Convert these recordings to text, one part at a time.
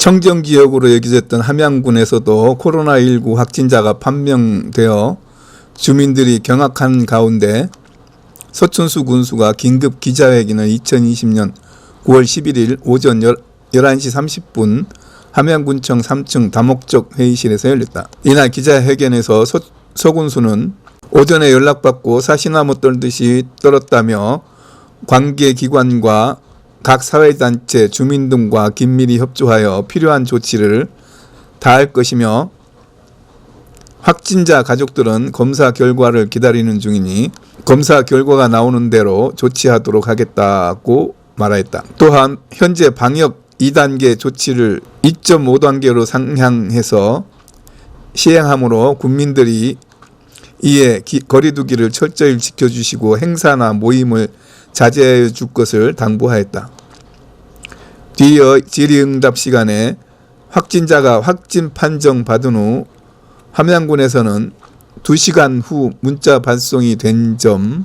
청정 지역으로 여겨졌던 함양군에서도 코로나19 확진자가 판명되어 주민들이 경악한 가운데 서춘수 군수가 긴급 기자회견을 2020년 9월 11일 오전 11시 30분 함양군청 3층 다목적 회의실에서 열렸다. 이날 기자회견에서 서, 서 군수는 오전에 연락받고 사시나무 떨듯이 떨었다며 관계기관과 각 사회단체, 주민 등과 긴밀히 협조하여 필요한 조치를 다할 것이며 확진자 가족들은 검사 결과를 기다리는 중이니 검사 결과가 나오는 대로 조치하도록 하겠다고 말하였다. 또한 현재 방역 2단계 조치를 2.5단계로 상향해서 시행하므로 국민들이 이에 기- 거리두기를 철저히 지켜주시고 행사나 모임을 자제해 줄 것을 당부하였다. 뒤이어 질의응답 시간에 확진자가 확진 판정 받은 후 함양군에서는 2시간 후 문자 발송이 된 점에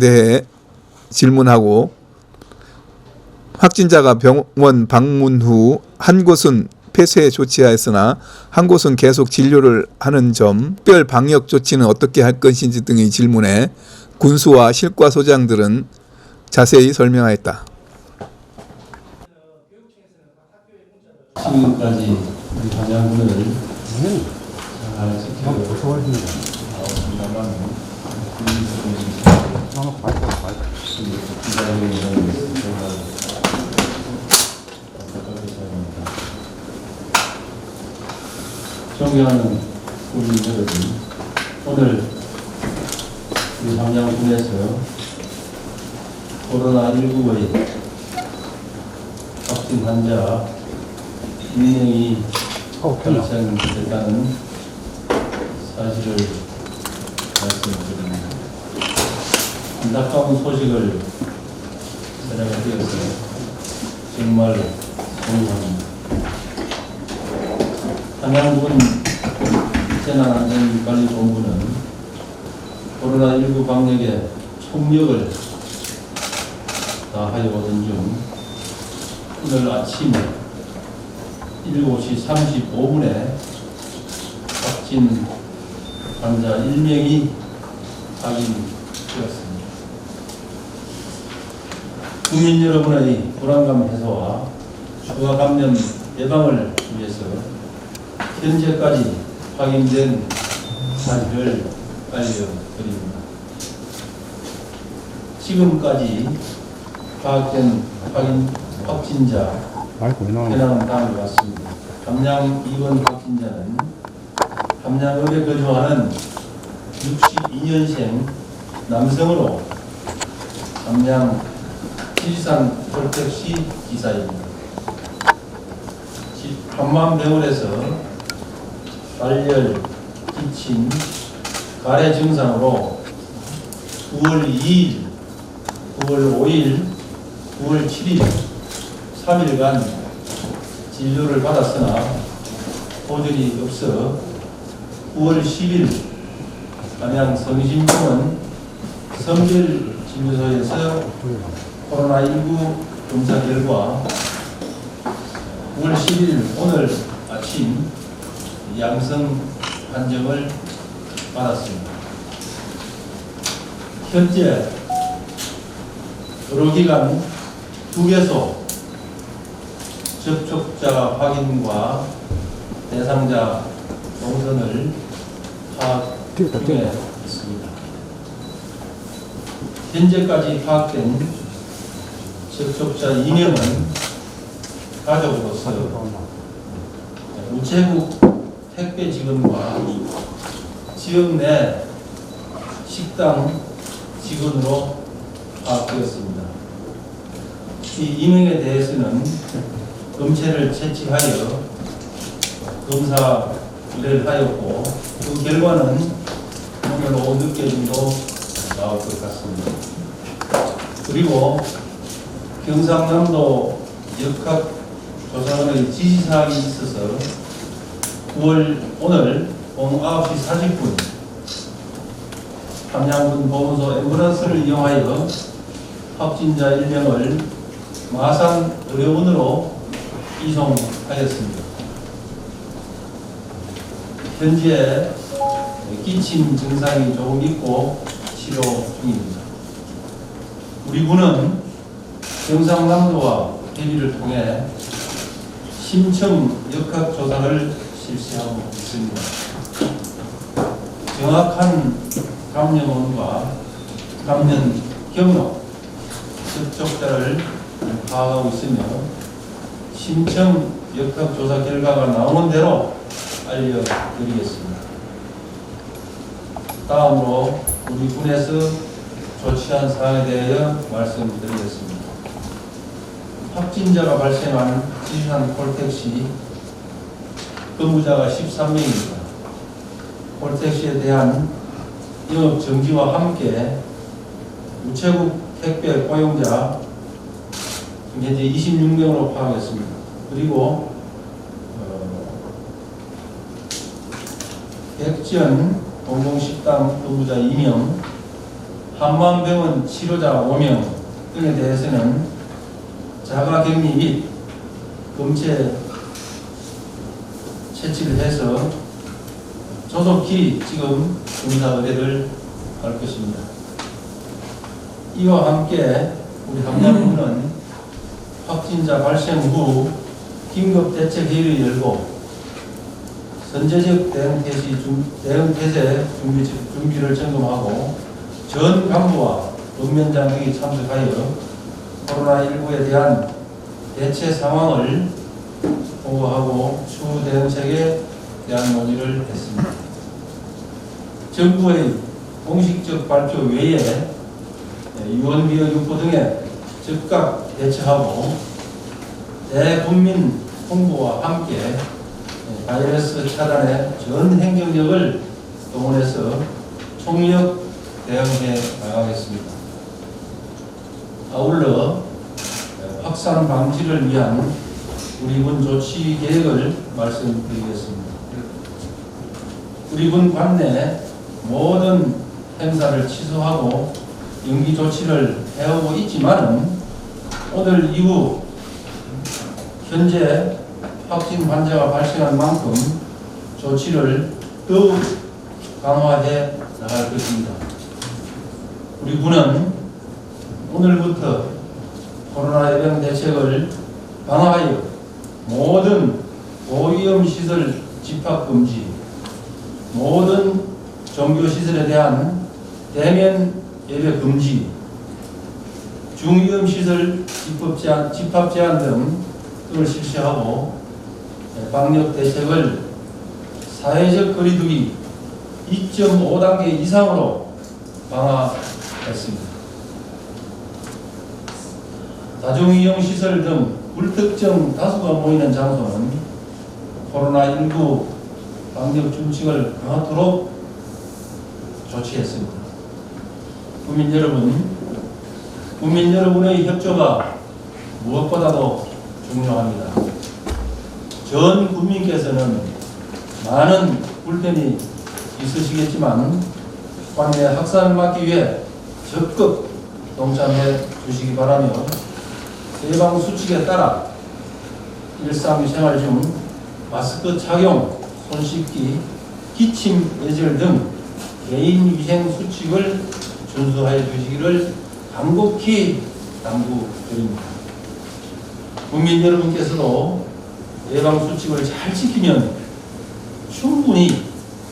대해 질문하고 확진자가 병원 방문 후 한 곳은 폐쇄 조치하였으나 한 곳은 계속 진료를 하는 점, 특별 방역 조치는 어떻게 할 것인지 등의 질문에 군수와 실과 소장들은 자세히 설명하였다. 지금까지 우리 단양군을 잘 여러분, 오늘 우리 함양군에서 코로나19의 확진 환자 2명이 발생됐다는 사실을 말씀드립니다. 안타까운 소식을 전하게 되어서 정말 공감합니다. 한양군 재난안전관리본부는 코로나19 방역에 총력을 다하여 오던 중 오늘 아침 7시 35분에 확진 환자 1명이 확인되었습니다. 국민 여러분의 불안감 해소와 추가 감염 예방을 위해서 현재까지 확인된 사실을 알려드립니다. 지금까지 파악된 확인 확진자 해당은 다음과 같습니다. 함양 입원 확진자는 함양읍에 거주하는 62년생 남성으로 함양 지리산 콜택시 기사입니다. 지- 한만병원에서 발열, 기침, 가래 증상으로 9월 2일, 9월 5일, 9월 7일 3일간 진료를 받았으나 호전이 없어 9월 10일 담양 성심병원 성결 진료소에서 코로나19 검사 결과 9월 10일 오늘 아침 양성 판정을 받았습니다. 현재 의료기관 두 개소 접촉자 확인과 대상자 동선을 파악 중에. 있습니다. 현재까지 파악된 접촉자 2명은 가족으로서 우체국 택배 직원과 지역 내 식당 직원으로 파악되었습니다. 이 이명에 대해서는 검체를 채취하여 검사를 하였고 그 결과는 오늘 오후 늦게 정도 나올 것 같습니다. 그리고 경상남도 역학 조사원의 지시사항이 있어서 9월 오늘 오후 9시 40분 함양군 보건소 앰뷸런스를 이용하여 확진자 1명을 마산 의료원으로 이송하였습니다. 현재 기침 증상이 조금 있고 치료 중입니다. 우리 군은 경상남도와 협의를 통해 심층 역학조사를 실시하고 있습니다. 정확한 감염원과 감염 경로, 접촉자를 파악하고 있으며 심층 역학 조사 결과가 나오는 대로 알려드리겠습니다. 다음으로 우리 군에서 조치한 사항에 대하여 말씀드리겠습니다. 확진자가 발생한 지산 콜택시 근무자가 13명입니다. 콜택시에 대한 영업 정지와 함께 우체국 택배 고용자 현재 26명으로 파악했습니다. 그리고 어, 백전 공공식당 근무자 2명, 한만병원 치료자 5명 등에 대해서는 자가격리 및 검체 채취를 해서 조속히 지금 검사 의뢰를 할 것입니다. 이와 함께 우리 함양군은 확진자 발생 후 긴급 대책 회의를 열고 선제적 대응 태세 준 대응 준비 준비를 점검하고 전 간부와 읍면장 등이 참석하여 코로나19에 대한 대체 상황을 보고하고 추후 대응책에 대한 논의를 했습니다. 정부의 공식적 발표 외에 유언비어 유포 등에 즉각 대처하고 대국민 홍보와 함께 바이러스 차단의 전 행정력을 동원해서 총력 대응해 나가겠습니다. 아울러 확산 방지를 위한 우리 군 조치 계획을 말씀드리겠습니다. 우리 군 관내 모든 행사를 취소하고 연기 조치를 해오고 있지만은 오늘 이후 현재 확진 환자가 발생한 만큼 조치를 더욱 강화해 나갈 것입니다. 우리 군은 오늘부터 코로나 예방 대책을 강화하여 모든 고위험 시설 집합 금지, 모든 종교 시설에 대한 대면 예배 금지, 중위험 시설 집합 제한, 집합 제한 등을 실시하고 네, 방역 대책을 사회적 거리두기 2.5단계 이상으로 강화했습니다. 다중이용 시설 등 불특정 다수가 모이는 장소는 코로나19 방역 준칙을 강화토록 조치했습니다. 국민 여러분, 국민 여러분의 협조가 무엇보다도 중요합니다. 전 국민께서는 많은 불편이 있으시겠지만 관내 확산을 막기 위해 적극 동참해 주시기 바라며 예방 수칙에 따라 일상생활 중 마스크 착용, 손 씻기, 기침 예절 등 개인 위생 수칙을 준수하여 주시기를 간곡히 당부드립니다. 국민 여러분께서도 예방 수칙을 잘 지키면 충분히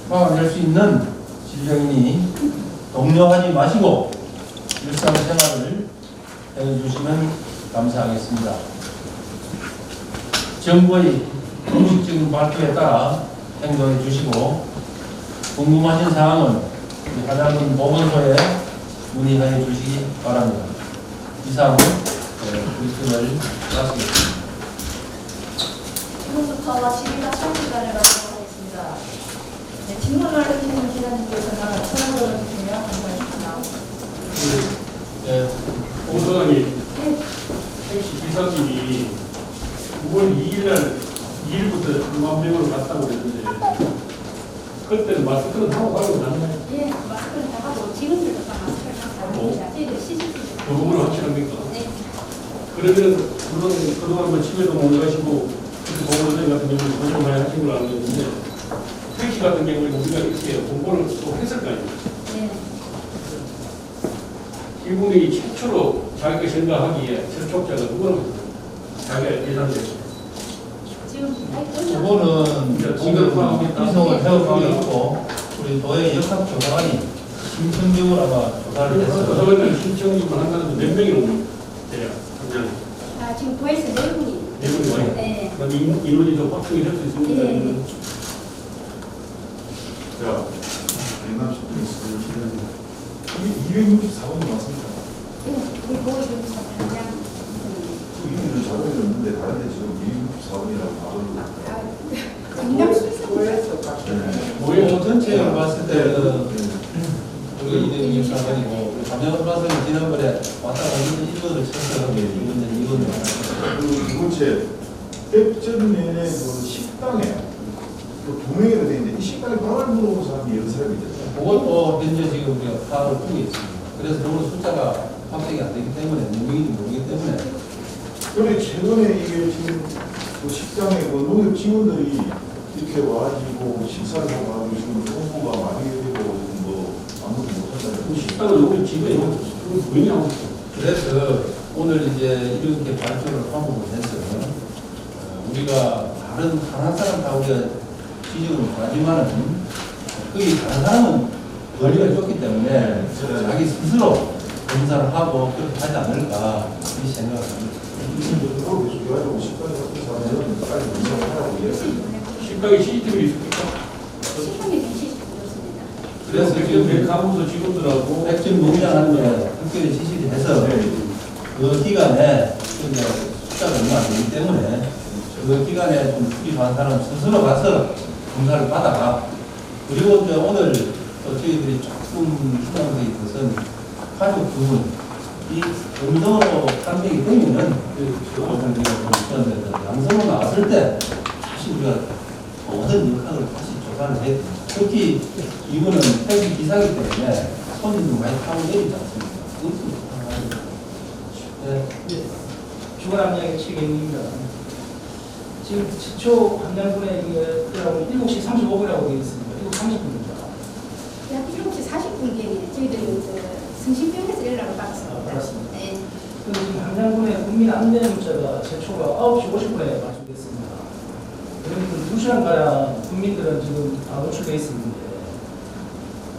막아낼 수 있는 질병이니 동요하지 마시고 일상생활을 해주시면 감사하겠습니다. 정부의 공식적인 발표에 따라 행동해 주시고 궁금하신 사항은 우리 한양군 보건소에 문의해 주시기 바랍니다. 이상 브리핑을 마치겠습니다. 지금부터 시기가 시간을 갖도록 하겠습니다. 네, 질문을 해주시는 기자님께서는 손을 들어주시면 감사하겠습니다. 네, 공소장이 택시 기사님이 9월 2일 날 2일부터 한만 명으로 갔다고 그랬는데 그때는 마스크는 하고 가고 났나요? 예, 마스크를 다 하고 지금도 다 마스크를 다 오. 사용합니다. 저희들 시식도 그거는 확실합니까? 네, 그러면 물론 그동안 뭐 집에도 못 가시고 공무원들 같은 경우는 고생 많이 하신 걸 알고 있는데 택시 같은 경우에 우리가 이렇게 공부를 또 했을 거 아닙니까? 네. 이분이 최초로 자기가 생각하기에 접촉자가 누구라고 자기가 예상돼 지 금 아니, 저거는 이제 공격 공격하고 이성을 해오고 있고 우리 도의 역학 조사관이 심층적으로 아마 조사를 했어요. 그러면 신청님을 한다는 몇 명이 오는 대략 그냥 아, 지금 도에서 네 분이. 네 분이 와요. 네. 그럼 인- 인원이 좀 확충이 될 수 있습니다. 네. 자, 냉남 쇼핑 있으면 264번이 맞습니다. 네, 우리 보호주무사 단장. 음, 이미는 자료에 없는데 다른 데 지금 264번이라고 나오는 아, 강남 수사관. 뭐예요? 뭐 전체를 봤을 때는 네. 우리 이등이 사관이고 감정 발생이 지난번에 왔다 갔다 이거를 쳐서 이거는 이거는 그리고 두 번째, 백전면에 그 식당에 그두 명이나 돼 있는데 이 식당에 밥을 먹는 사람이 여러 사람이 있잖아요. 그것도 현재 지금 우리가 파악을 하고 있습니다. 그래서 너무 숫자가 확정이 안 되기 때문에 누구인지 모르기 때문에 그런데 최근에 이게 지금 그 식당에 그 농협 직원들이 이렇게 와가지고 식사를 하고 지금 홍보가 많이 되고 뭐 아무도 그 못한다는 식당은 우리 집에 왜냐하고 그래서 오늘 이제 이렇게 발표를 하고 했어요. 어, 우리가 다른 다른 사람 다 우리가 지적을 하지만은 거기 다른 사람은 권리가 줬기 때문에 자기 스스로 검사를 하고 그렇게 하지 않을까 이 생각을 합니다. 식당에 빨리 하라고. 식당에 CCTV 있습니까? 시간이 되시 좋습니다. 그래서 지금 내 가무소 직원들하고 백전 농장하는데 특별히 지시를 해서 그 기간에 이제 숫자가 얼마 안 되기 때문에 그 기간에 좀 투입한 사람 스스로 가서 검사를 받아가 그리고 이제 오늘 또 저희들이 조금 게 것은 가족 부분 이 음성으로 되면은 그 양성으로 나왔을 때 다시 우리가 모든 역학을 다시 조사를 해 특히 이분은 택시 기사기 때문에 손님도 많이 타고 내리지 않습니까? 그것도 네. 주간함량의 책임입니다. 지금 최초 함량분의 이게 그라고 7시 35분이라고 되어 있습니다. 7시 30분입니다. 약 7시 40분경에 저희들이 그 성심병에서 연락을 받았습니다. 아, 받았습니다. 네. 지금 함량분의 국민 안내 문자가 최초가 9시 50분에 발송됐습니다. 그러면 2시간가량 국민들은 지금 다 노출되어 있었는데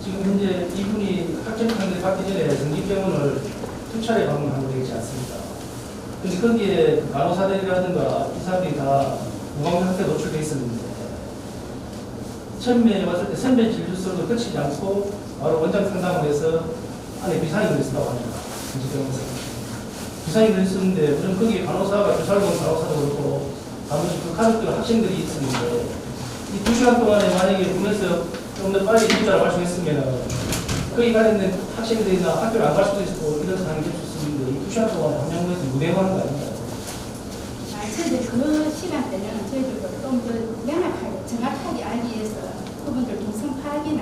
지금 현재 이분이 합격판결 받기 전에 성심병원을 두 차례 방문하고 되지 않습니다. 근데 거기에 간호사들이라든가 의사들이 다 무방 상태 노출돼 있었는데 처음에 왔을 때 선별 진료소도 거치지 않고 바로 원장 상담을 해서 안에 비상이 걸렸다고 합니다. 비상이 걸렸었는데 우선 거기 간호사가 주살동 간호사도 그렇고 나머지 그 가족들 학생들이 있었는데 이 두 시간 동안에 만약에 보면서 좀 더 빨리 진짜를 발송했으면 거기 가 있는 학생들이나 학교를 안 갈 수도 있고 이런 상황이 될수 있었는데 이 두 시간 동안에 함량군에서 무대화하는 거 아닙니까? 아, 저희들 그 시간대는 저희들도 좀 더 명확하게 정확하게 알기 위해서 그분들 동선 파악이나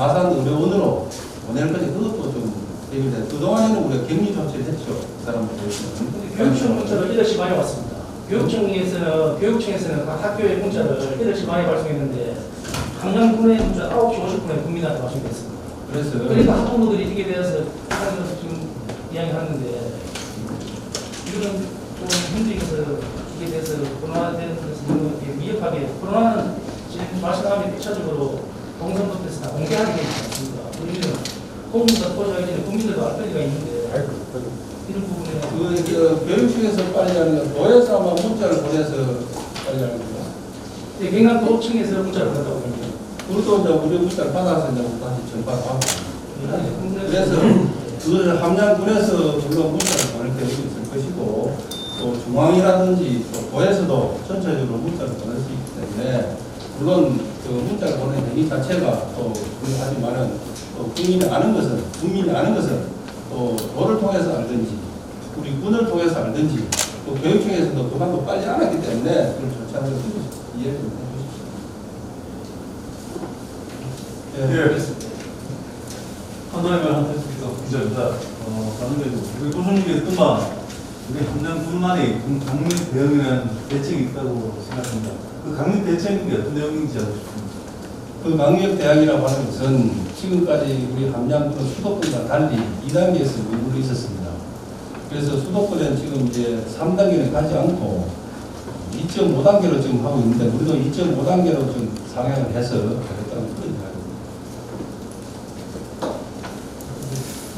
마산 의료원으로 것이 그것도 좀 대비돼. 그동안에는 우리가 격리 조치를 했죠. 그 사람들에서는. 근데 교육청 문자를 8시 반에 왔습니다. 교육청에서는, 교육청에서는 각 학교에 문자를 8시 반에 발송했는데, 강남군의 문자 9시 50분에 국민한테 발송됐습니다. 그래서 그러니까 학부모들이 이게 대해서 하는 것을 지금 이야기 하는데, 이거는 좀 현직에서 이게 대해서 코로나에 대해서 너무 미흡하게, 코로나는 지금 말씀하신 1차적으로 동선부터해서 다 공개하게 되지 않습니다. 우리는 공무사 포장이 되는 국민들도 알 권리가 있는데, 이런 부분에 그, 그 교육청에서 빨리 하는 건 도에서 아마 문자를 보내서 빨리 하는 거죠. 네, 경남도청에서 문자를 받았다고 합니다. 그것도 이제 우리 문자를 받아서 이제 다시 전파하고. 네, 그래서 그 함양군에서 물론 문자를 보낼 계획이 있을 것이고 또 중앙이라든지 또 도에서도 전체적으로 문자를 보낼 수 있기 때문에 물론 그 문자를 보내는 행위 자체가 또 불하지만은 또 국민이 아는 것은 국민이 아는 것은 또 도를 통해서 알든지 우리 군을 통해서 알든지 또 교육청에서도 그만큼 빨리 알았기 때문에 그걸 것을 이해를 좀 해주십시오. 예, 예. 알겠습니다. 한나이만 한테스피가 기자입니다. 어, 다른데도 우리 도전님께서만 우리 함량군만의 강력 대응이라는 대책이 있다고 생각합니다. 그 강력 대책이 어떤 내용인지 알고 싶습니다. 그 강력 대학이라고 하는 것은 지금까지 우리 함양군 수도권과 달리 2단계에서 머물러 있었습니다. 그래서 수도권은 지금 이제 3단계를 가지 않고 2.5단계로 지금 하고 있는데 우리도 2.5단계로 좀 상향을 해서 하겠다는 그런 이야기입니다.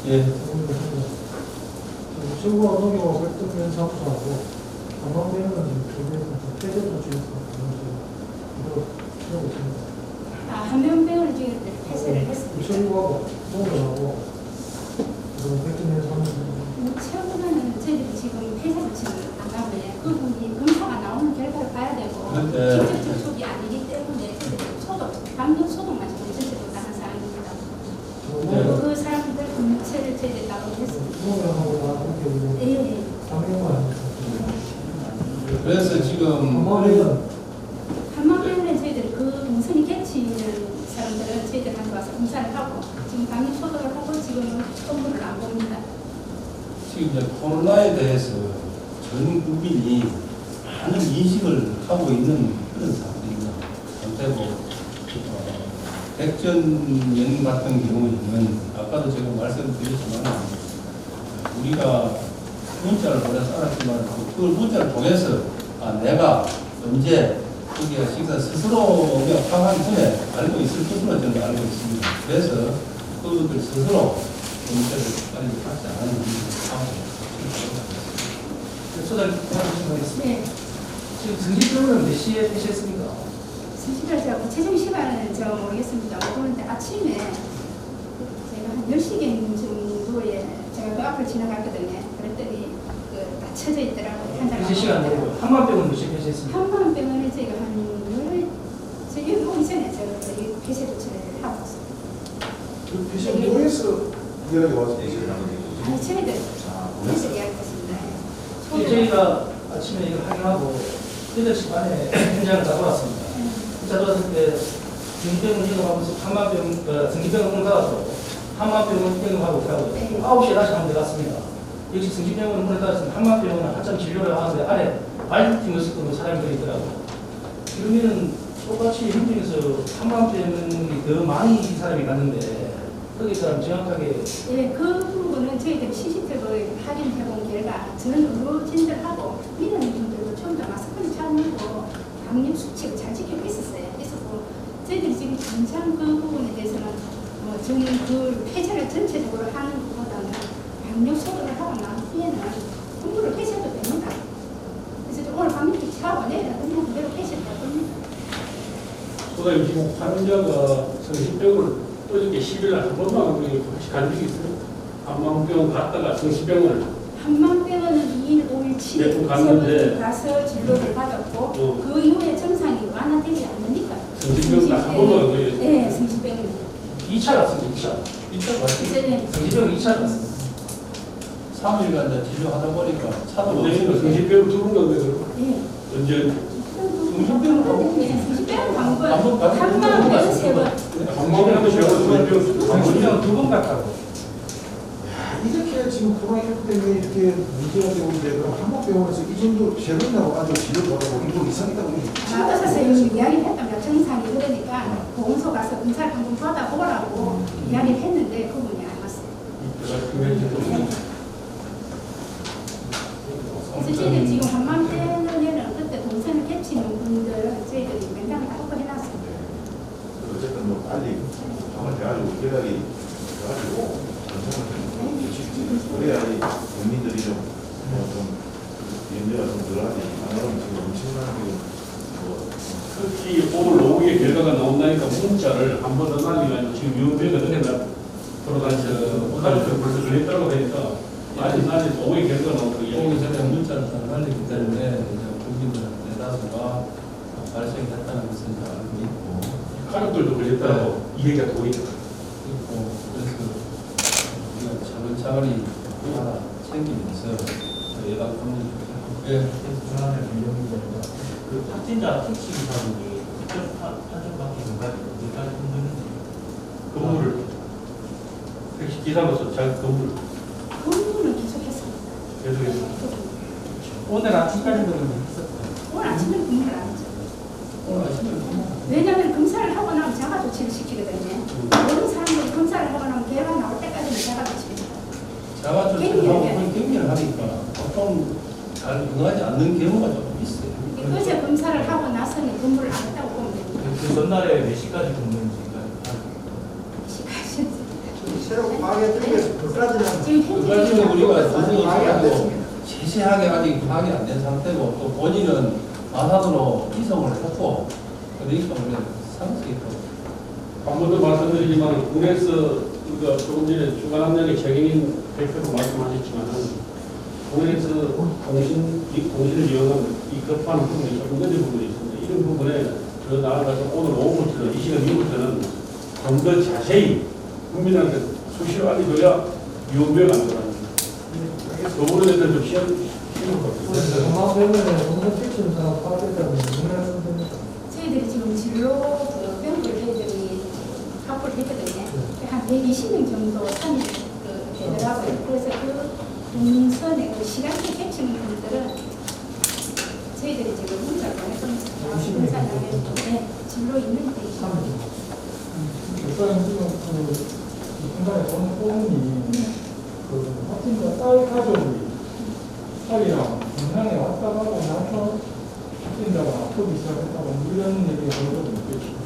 예, 최고가 농협 활동면 사무소하고 관광대는 조례에서 폐쇄 조치에서 이거 필요가 있습니다. 아, 한명병을 지금 폐쇄를 했습니다. 최고하고 농협하고 그리고 활동면 사무소 뭐 최고는 저희들이 지금 폐쇄 조치를 안 하고요. 그분이 검사가 나오는 결과를 봐야 되고 그런데- 직접 접촉이 아니기 때문에 저희들이 소독, 방역 소독만 지금 전체적으로 하는 상황입니다. 네. 그 사람들 검체를 저희들이 따로 했습니다. 농협하고 그렇게 예, 이제 예. 상명만 그래서 지금 한마디는 한마디는 저희들이 그 동선이 겹치는 사람들은 저희들한테 와서 검사를 하고 지금 방역 소독을 하고 지금은 건물을 안 봅니다. 지금 이제 코로나에 대해서 전 국민이 많은 인식을 하고 있는 그런 상황입니다. 전태고 어, 백전연 같은 경우에는 아까도 제가 말씀드렸지만 우리가 문자를 보내서 알았지만 그걸 문자를 통해서 아 내가 언제 거기에 식사 스스로 방한 전에 알고 있을 것으로 저는 알고 있습니다. 그래서 그분들 스스로 문자를 빨리 않는 상황입니다. 소장님 하시면 되겠습니다. 네. 지금 승진병원은 몇 시에 폐쇄했습니까? 사실은 제가 구체적인 시간은 제가 모르겠습니다. 그런데 아침에 제가 한 10시경 정도에 제가 그 앞을 지나갔거든요. 그랬더니 그 다 쳐져 있더라고요. 한 폐쇄 시간 모르고 한만병원 몇 시에 폐쇄했습니까? 한방병원에 저희가 한 열, 저 여기 오기 전에 제가 거의 폐쇄 조치를 하고 있습니다. 그 피싱도에서 이야기 와서 얘기를 하는 게 아니, 저희들 그래서 이야기했습니다. 예, 저희가 아침에 이걸 확인하고 8시 반에 현장을 가져왔습니다. 가져왔을 때 승기병원 이동하면서 한만병, 어, 승기병원 가서 한만병원 이동하고 가고 네. 9시에 다시 한번 들어갔습니다. 역시 승기병원 문을 닫았으면 한만병원은 한참 진료를 하는데 안에 발팀을 쓰고 사람들이 있더라고요. 그러면은 똑같이 현장에서 한만병원이 더 많이 사람이 갔는데 거기 사람 정확하게 예, 그 부분은 저희들이 CCTV 확인 해본 결과 전 의료진들하고 이런 분들도 전부 다 마스크를 잘 쓰고 방역 수칙을 잘 지키고 있었어요. 그래서 뭐 저희들이 지금 당장 그 부분에 대해서는 뭐 저는 그 폐쇄를 전체적으로 하는 것보다는 방역 소독을 하고 난 후에는 공부를 폐쇄도 됩니다. 그래서 오늘 방역 조치하고 내일은 공부 그대로 폐쇄될 겁니다. 소장님 지금 환자가 성심병원을 어저께 10일 날한 번만 우리 혹시 간 적이 있어요? 한방병원 갔다가 성심병원을 한만병원은 2일, 5일, 7일 네, 또 갔는데. 세번 가서 진료를 받았고 어. 그 이후에 증상이 완화되지 않으니까 성심병원 딱한 번만 네, 성심병원 2차 갔습니다. 2차. 이차 맞죠? 이제는 성지병 2차 갔습니다. 3일간 이제 진료하다 보니까 차도 없고 성심병원 두분 건데 그럼 예. 언제 성심병원 가고 성심병원 한번 간건 가서 한만에서 세 번. 방방하고 제가 성심병원 성지병 두번 갔다고. 이렇게 지금 코로나19 때문에 이렇게 문제가 되고 있는데 한국병원에서 이 정도 재론이라고 아주 진료 받아고 이거 이상이다고 아까 선생님이 이야기를 했답니다. 증상이 그러니까 보건소 가서 검사를 한번 받아보라고 이야기를 했는데 그분이 안 왔어요. 그래서 저희들 지금 한만병원에는 그때 동선을 겹치는 분들은 저희들이 면담을 다 확보해놨습니다. 어쨌든 뭐 빨리 방을 돼가지고 계약이 돼가지고 전통을 좀 고치지 그래야지 국민들이 좀뭐좀 연대가 좀 들어가지 안 그러면 지금 엄청난 지금 뭐 특히 오늘 오후에 결과가 나온다니까 문자를 한 번 더 날리면 지금 유명해가 은행가 돌아다니면서 오늘 벌써 걸렸다고 하니까 아직 아직 오후에 결과가 나오더라고요. 오기 전에 문자를 다 날리고 발생했다는 것은 이제 알고 있고 가족들도 걸렸다고 이 얘기가 도니까. 있고 그래서 우리가 차근차근히 하나 챙기면서 그 확진자 택시 기사분이 판정받기 전까지 어디까지 힘드는지 근무를 택시 기사로서 잘 근무를 근무는 계속했습니다. 계속해서 오늘 아침까지도 했었어요. 오늘 아침에 근무를 안 했죠. 오늘 아침에 근무 왜냐하면 검사를 하고 나면 자가 조치를 시키거든요. 모든 사람들이 검사를 하고 나면 개가 나올 때까지는 자가 조치를 해요. 자가 조치를 하고 경기를 하니까 보통 잘 응하지 않는 경우가 좀 있어요. 어제 검사를 하고 나서는 근무를 안 했다고 보면 됩니다. 그 전날에 몇 시까지 근무했는지가 시간이 새로 파악에 지금 현재 그까지는 우리가 아직 파악이 안 됐습니다. 세세하게 아직 파악이 안 된 상태고 또 본인은 마산으로 이송을 했고 그러니까 우리가 상식이 또 한 번 더 말씀드리지만 군에서 우리가 조금 전에 주간 함량의 책임인 대표로 말씀하셨지만 은 군에서 공신 이 공신을 이용한 이 급한 부분이 조금 늦은 부분이 있습니다. 이런 부분에 저 나아가서 오늘 오후부터 이 시간 이후부터는 좀 더 자세히 국민한테 수시로 알려줘야 유언비어가 안 들어갑니다. 그 부분에 대해서 좀 시험? 저희들이 지금 진로 그 병부를 저희들이 확보를 했거든요. 한 120명 정도参与그 되더라고요. 그래서 그 동선의 그 시간대 계층 분들은 저희들이 지금 문자를 보냈습니다. 검사장에 네, 진로 있는 데 있습니다. 일단 지금 그 중간에 보는 부분이 그 확진자 딸 가족이 딸이랑 영양에 왔다 가고 나서 확진자가 아프기 시작했다고 뭐 이런 얘기가 들거든요.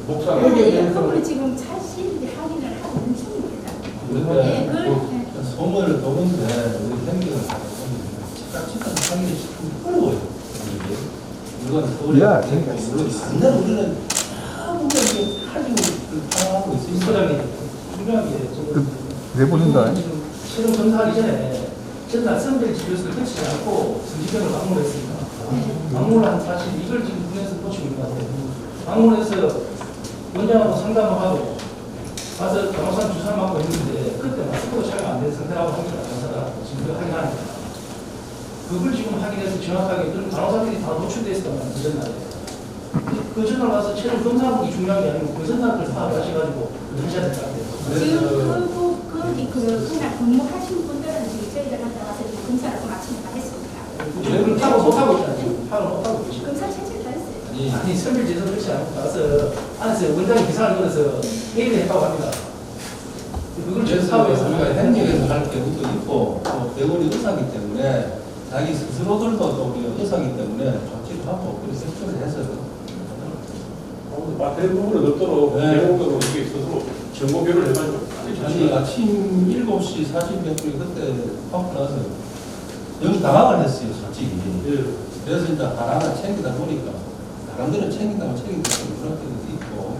목사가 여기에 네, 대해서 그분은 지금 자신들이 확인을 하고 있는 중입니다. 네, 그런데 그걸 네. 소문을 도는데 어려워요. 물건 야, 반대로 우리는 이렇게 하려고. 소장이 게 지금 내보낸다. 지금 실험 검사하기 전에 전날 선별 진료소를 거치지 않고 성지병을 방문했습니다. 방문을 한 사실 이걸 지금 군에서 보시고 있는 것 같아요. 방문해서 원장하고 상담을 하고 가서 간호사 주사 맞고 했는데 그때 마스크도 촬영 안된 상태라고 합니다. 간호사가 지금 그 확인하니까. 그걸 지금 확인해서 정확하게 그런 간호사들이 다 노출돼 있었단 그 전날에. 그 전날 가서 체력 검사하기 중요한 게 아니고 그 전날 걸 파악하셔가지고 하셔야 될 것 같아요. 지금 그래서 그, 거기 그, 그날 근무하신 분들은 지금 저희들한테 와서 검사를 다 했습니다. 그걸 파악 못하고 있잖아요. 파악 못하고. 검사 했어요. 아니, 선별제도 그렇지 않고 가서 안에서 원장이 기사를 걸어서 회의를 했다고 합니다. 그걸 사업에서 우리가 행정에서 할 경우도 있고 또 배우리 의사기 때문에 자기 스스로들도 또 우리가 의사기 때문에 조치를 하고 그래서 협조를 해서 마태의 부분은 없도록 네. 대목적으로 이게 스스로 정보교를 해가지고 아니 아침 7시 40몇 분에 그때 확 나서 영 당황을 했어요 솔직히 예. 그래서 이제 하나하나 챙기다 보니까 사람들은 챙긴다고 챙기는 그런 때도 있고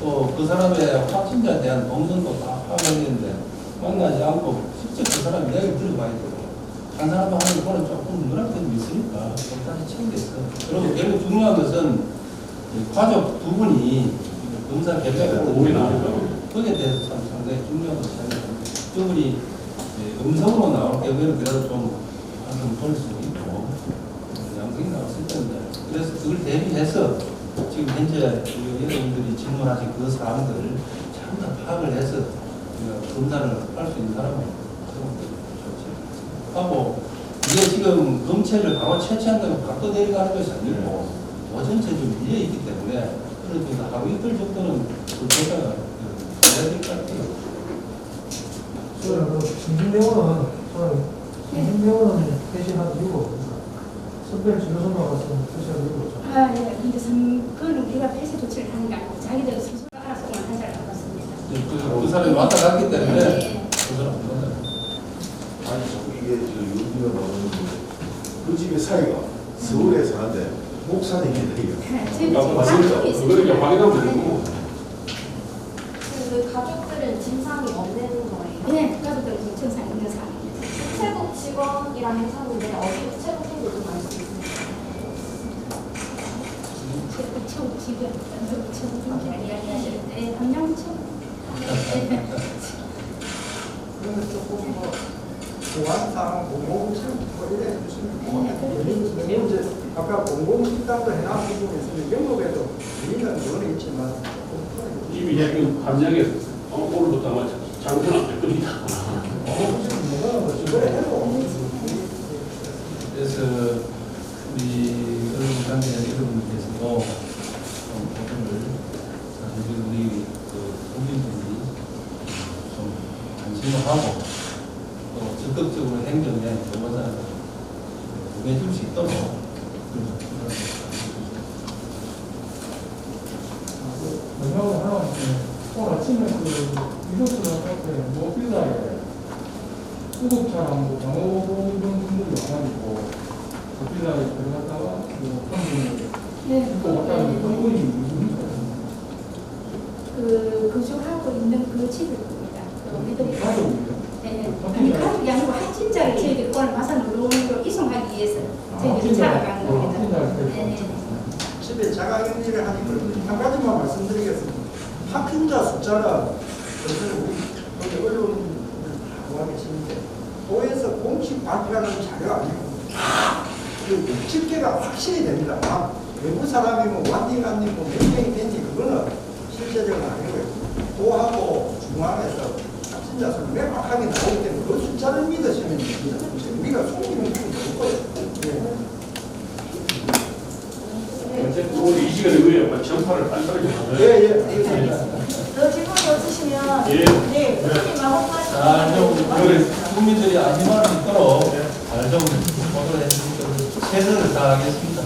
또 그 사람의 확진자에 대한 동선도 다 파악했는데 만나지 않고 직접 그 사람 이야기를 들어봐야 되고 한 사람 하는 거는 조금 누락된 게 있으니까 일단 챙겼어 그리고 제일 중요한 것은 이 가족 두 분이 검사 결과가 몸이 나오니까. 거기에 대해서 참 상당히 중요하다고 생각합니다. 그분이 예, 음성으로 나올 경우에는 그래도 좀 한번 볼수 있고 양성이 나왔을 텐데 그래서 그걸 대비해서 지금 현재 우리 여러분들이 질문하신 그 사항들을 전부 다 파악을 해서 우리가 검사를 할 수 있는 사람은 좋지. 하고 이게 지금 검체를 바로 채취한다고 갖고 내려가는 것이 아니고 오전체 좀 밀려 있기 때문에 그래도 하루 이틀 정도는 불편하가 해야 될 것 같아요. 그 저는 중심병원은 대신한 이 선별 진료소만 갔으면 없죠. 아, 예. 근데 선, 그거는 우리가 폐쇄 조치를 하는 게 아니고 자기들 스스로 알아서만 하자고 봤습니다. 그, 그 사람이 왔다 갔기 때문에 네. 그 사람 안 간다. 아니 자꾸 이게 저 유비가 나오는 그 집의 사이가 서울에 사는데 목산에 있는 얘기야. 네, 지금 있으니까. 확인하면 되고. 그 가족들은 증상이 없는 거예요. 네, 가족들은 지금 증상 있는 사람입니다. 우체국 직원이랑 하셨는데 어디 우체국인지 좀 알 수 있어요? 제- 초 지금 초 이야기하실 함량 초 그러면 조금 뭐 보안상 공공청 뭐 이래 주시면 예를 이제 아까 공공식당도 해놨 부분에 있으면 영업에도 우리는 그거는 있지만 조금 이미 지금 감정에 어, 오늘부터 아마 장전 안될 겁니다. 그래 해도 그래서 우리 여러분 관계 여러분께서도 좀 부분을 사실 우리 그 국민들이 좀 관심을 하고 또 적극적으로 행정에 들어가서 응해줄 수 있도록 뭐냐고 하나 오늘 아침에 그 이것을 할때 모빌라에 수급차랑 뭐 방호보 이런 분들이 와가지고 모빌라에 들어갔다가 뭐 한분을 네, 입고 왔다는 그런 분이 있습니다. 그 거주하고 있는 그 집을 봅니다. 그 우리들이 가족이요? 네, 아니 가족이 아니고 할진자를 저희들이 오늘 마산 노동으로 이송하기 위해서 저희들이 찾아간 겁니다. 네, 네. 집에 자가격리를 하니 한 가지만 말씀드리겠습니다. 확진자 우리 여기 언론들 다 계시는데 도에서 공식 발표하는 자료 아니고 그 집계가 확실히 됩니다. 아, 외부 사람이면 완디 간디 뭐몇 명이 된지 그거는 실제적으로 아니고요. 도하고 중앙에서 확진자 수는 명확하게 나오기 때문에 그 숫자를 믿으시면 됩니다. 우리가 속이는 게 없고요. 오늘 이 시간에 의해 전파를 빨리빨리 예, 예. 예. 더 질문 없으시면 예. 네, 선생님 마법 말씀 잘좀 우리 국민들이 안심할 수 있도록 잘좀 최선을 다하겠습니다.